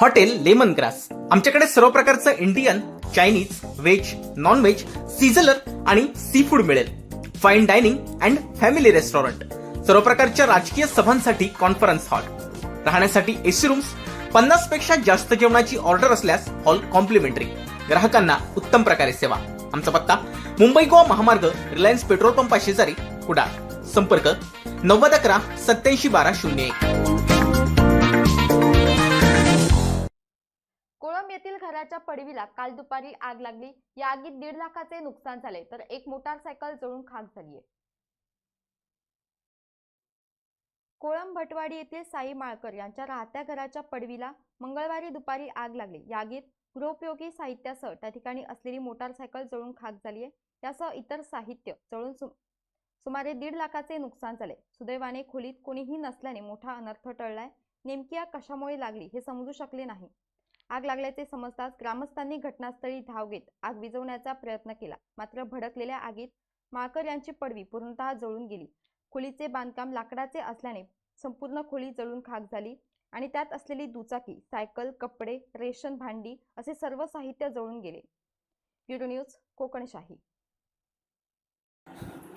Hotel lemon grass. आमच्याकडे सर्व प्रकारचं Indian Chinese veg non veg sizzler आणि सी फूड मिळेल. Fine dining and family restaurant सर्व प्रकारच्या राजकीय सभांसाठी कॉन्फरन्स हॉल राहण्यासाठी एसी रूम्स पन्नासपेक्षा जास्त जेवणाची ऑर्डर असल्यास हॉल कॉम्प्लिमेंटरी ग्राहकांना उत्तम प्रकारे सेवा. आमचा पत्ता मुंबई गोवा महामार्ग रिलायन्स पेट्रोल पंपा शेजारी कुडाळ. संपर्क नव्वद अकरा सत्याऐंशी बारा शून्य एक. येथील घराच्या पडवीला काल दुपारी आग लागली. या आगीत दीड लाखाचे नुकसान झाले तर एक मोटारसायकल जळून खाक झालीय कोळंब भटवाडी येथील साई माळकर यांच्या राहत्या घराच्या पडवीला मंगळवारी दुपारी आग लागली. या आगीत गृहोपयोगी साहित्यासह त्या ठिकाणी असलेली मोटारसायकल जळून खाक झाली आहे. त्यासह इतर साहित्य जळून सु सुमारे दीड लाखाचे नुकसान झाले. सुदैवाने खोलीत कोणीही नसल्याने मोठा अनर्थ टळलाय. नेमकी आग कशामुळे लागली हे समजू शकले नाही. आग लागल्याचे समजताच ग्रामस्थांनी घटनास्थळी धाव घेत आग विझवण्याचा प्रयत्न केला. मात्र भडकलेल्या आगीत माळकर यांची पडवी पूर्णतः जळून गेली. खोलीचे बांधकाम लाकडाचे असल्याने संपूर्ण खोली जळून खाक झाली आणि त्यात असलेली दुचाकी सायकल कपडे रेशन भांडी असे सर्व साहित्य जळून गेले. Bureau news Kokanshahi.